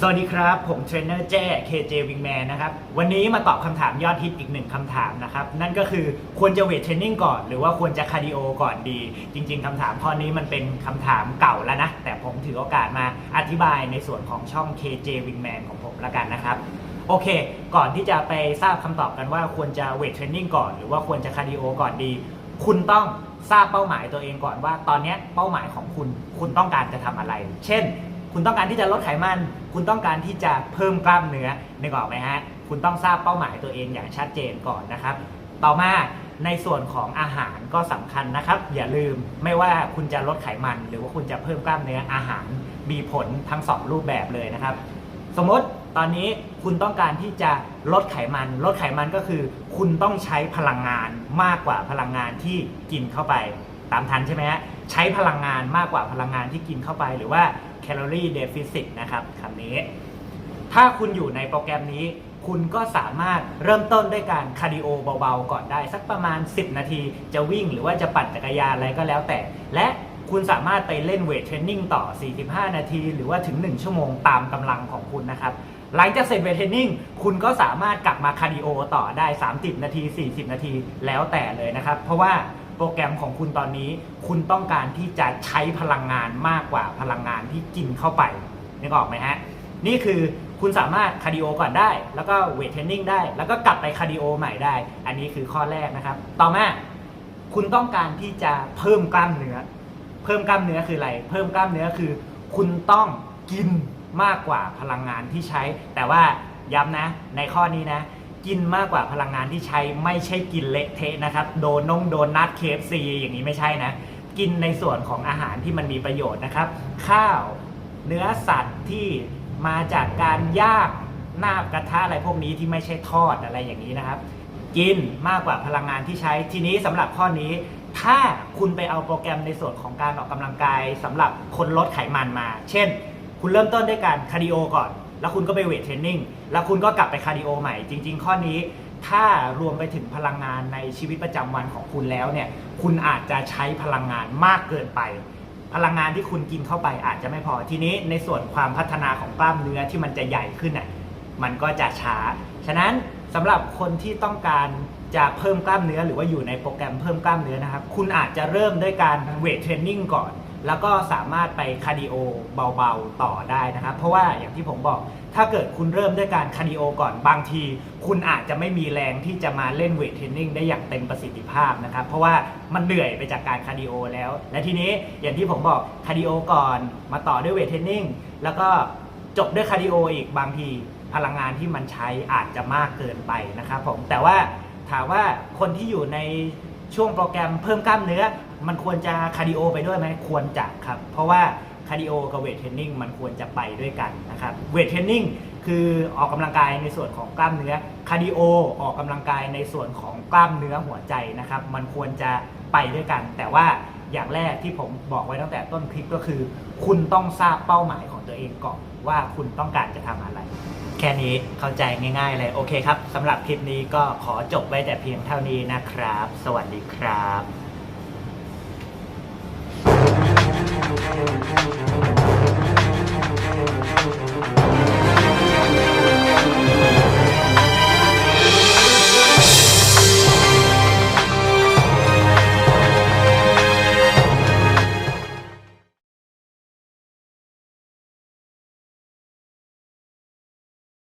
สวัสดีครับ ผมเทรนเนอร์แจ้ KJ Wingman นะครับ วันนี้มาตอบคำถามยอดฮิตอีกหนึ่งคำถามนะครับ นั่นก็คือควรจะเวทเทรนนิ่งก่อน หรือว่าควรจะคาร์ดิโอก่อนดี จริง ๆคำถามข้อนี้มันเป็นคำถามเก่าแล้วนะ แต่ผมถือโอกาสมาอธิบายในส่วนของช่อง KJ Wingman ของผมละกันนะครับโอเค ก่อนที่จะไปทราบคำตอบกันว่าควรจะเวทเทรนนิ่งก่อน หรือว่าควรจะคาร์ดิโอก่อนดี คุณต้องทราบเป้าหมายตัวเองก่อนว่า ตอนนี้เป้าหมายของคุณคุณต้องการจะทำอะไร เช่น คุณต้องการที่จะลดไขมัน คุณต้องการที่จะเพิ่มกล้ามเนื้อนึกออกไหมฮะ คุณต้องทราบเป้าหมายตัวเองอย่างชัดเจนก่อนนะครับ ต่อมาในส่วนของอาหารก็สำคัญนะครับ อย่าลืมไม่ว่าคุณจะลดไขมัน หรือว่าคุณจะเพิ่มกล้ามเนื้ออาหารมีผลทั้งสองรูปแบบเลยนะครับ สมมติตอนนี้คุณต้องการที่จะลดไขมัน ลดไขมันก็คือ คุณต้องใช้พลังงานมากกว่าพลังงานที่กินเข้าไป ตามทันใช่ไหมฮะใช้พลังงานมากกว่าพลังงานที่กินเข้าไปหรือว่า แคลอรี่เดฟิซิตนะครับคำนี้ ถ้าคุณอยู่ในโปรแกรมนี้ คุณก็สามารถเริ่มต้นด้วยการคาร์ดิโอเบาๆ ก่อนได้ สักประมาณ 10 นาที จะวิ่งหรือว่าจะปั่นจักรยานอะไรก็แล้วแต่ และคุณสามารถไปเล่นเวทเทรนนิ่งต่อ 45 นาที หรือว่าถึง 1 ชั่วโมงตามกำลังของคุณนะครับ หลังจากเสร็จเวทเทรนนิ่ง คุณก็สามารถกลับมาคาร์ดิโอต่อได้ 30 นาที 40 นาที แล้วแต่เลยนะครับ เพราะว่า โปรแกรมของคุณตอนนี้ คุณต้องการที่จะใช้พลังงานมากกว่าพลังงานที่กินเข้าไปนึกออกไหมฮะนี่คือคุณสามารถคาร์ดิโอก่อนได้ แล้วก็เวทเทรนนิ่งได้ แล้วก็กลับไปคาร์ดิโอใหม่ได้ อันนี้คือข้อแรกนะครับ ต่อมาคุณต้องการที่จะเพิ่มกล้ามเนื้อ เพิ่มกล้ามเนื้อคืออะไร เพิ่มกล้ามเนื้อคือ คุณต้องกินมากกว่าพลังงานที่ใช้ แต่ว่าย้ำนะ ในข้อนี้นะ กินมากกว่าพลังงานที่ใช้ไม่ใช่กินเละเทะนะครับ โดนนงโดนนัดเคฟซีอย่างนี้ไม่ใช่นะ กินในส่วนของอาหารที่มันมีประโยชน์นะครับ ข้าวเนื้อสัตว์ที่มาจากการย่างหน้ากระทะอะไรพวกนี้ที่ไม่ใช่ทอดอะไรอย่างนี้นะครับ กินมากกว่าพลังงานที่ใช้ทีนี้สำหรับข้อนี้ ถ้าคุณไปเอาโปรแกรมในส่วนของการออกกำลังกายสำหรับคนลดไขมันมา เช่น คุณเริ่มต้นด้วยการคาร์ดิโอก่อน แล้วคุณก็ไปเวทเทรนนิ่งแล้วคุณก็กลับไปคาร์ดิโอใหม่ จริง ๆ ข้อนี้ถ้ารวมไปถึงพลังงานในชีวิตประจำวันของคุณแล้วเนี่ยคุณอาจจะใช้พลังงานมากเกินไป พลังงานที่คุณกินเข้าไปอาจจะไม่พอทีนี้ในส่วนความพัฒนาของกล้ามเนื้อที่มันจะใหญ่ขึ้นน่ะมันก็จะช้า ฉะนั้นสำหรับคนที่ต้องการจะเพิ่มกล้ามเนื้อหรือว่าอยู่ในโปรแกรมเพิ่มกล้ามเนื้อนะครับ คุณอาจจะเริ่มด้วยการเวทเทรนนิ่งก่อน แล้วก็สามารถไปคาร์ดิโอเบาๆต่อได้นะครับ เพราะว่าอย่างที่ผมบอกถ้าเกิดคุณเริ่มด้วยการคาร์ดิโอก่อนบางที คุณอาจจะไม่มีแรงที่จะมาเล่นเวทเทรนนิ่งได้อย่างเต็มประสิทธิภาพนะครับ เพราะว่ามันเหนื่อยไปจากการคาร์ดิโอแล้ว และทีนี้อย่างที่ผมบอกคาร์ดิโอก่อนมาต่อด้วยเวทเทรนนิ่งแล้วก็จบด้วยคาร์ดิโออีกบางทีพลังงานที่มันใช้อาจจะมากเกินไปนะครับผมแต่ว่าถามว่าคนที่อยู่ใน ช่วงโปรแกรมเพิ่มกล้ามเนื้อ มันควรจะคาร์ดิโอไปด้วยไหมควรจะครับ เพราะว่าคาร์ดิโอกับเวทเทรนนิ่งมันควรจะไปด้วยกันนะครับเวทเทรนนิ่งคือออกกำลังกายในส่วนของกล้ามเนื้อคาร์ดิโอออกกำลังกายในส่วนของกล้ามเนื้อหัวใจนะครับ มันควรจะไปด้วยกัน แต่ว่า อย่างแรกที่ผมบอกไว้ตั้งแต่ต้นคลิปก็คือ คุณต้องทราบเป้าหมายของตัวเองก่อนว่าคุณต้องการจะทำอะไร แค่นี้เข้าใจง่าย ๆ เลยโอเคครับสำหรับคลิปนี้ก็ขอจบไว้แต่เพียงเท่านี้นะครับ สวัสดีครับ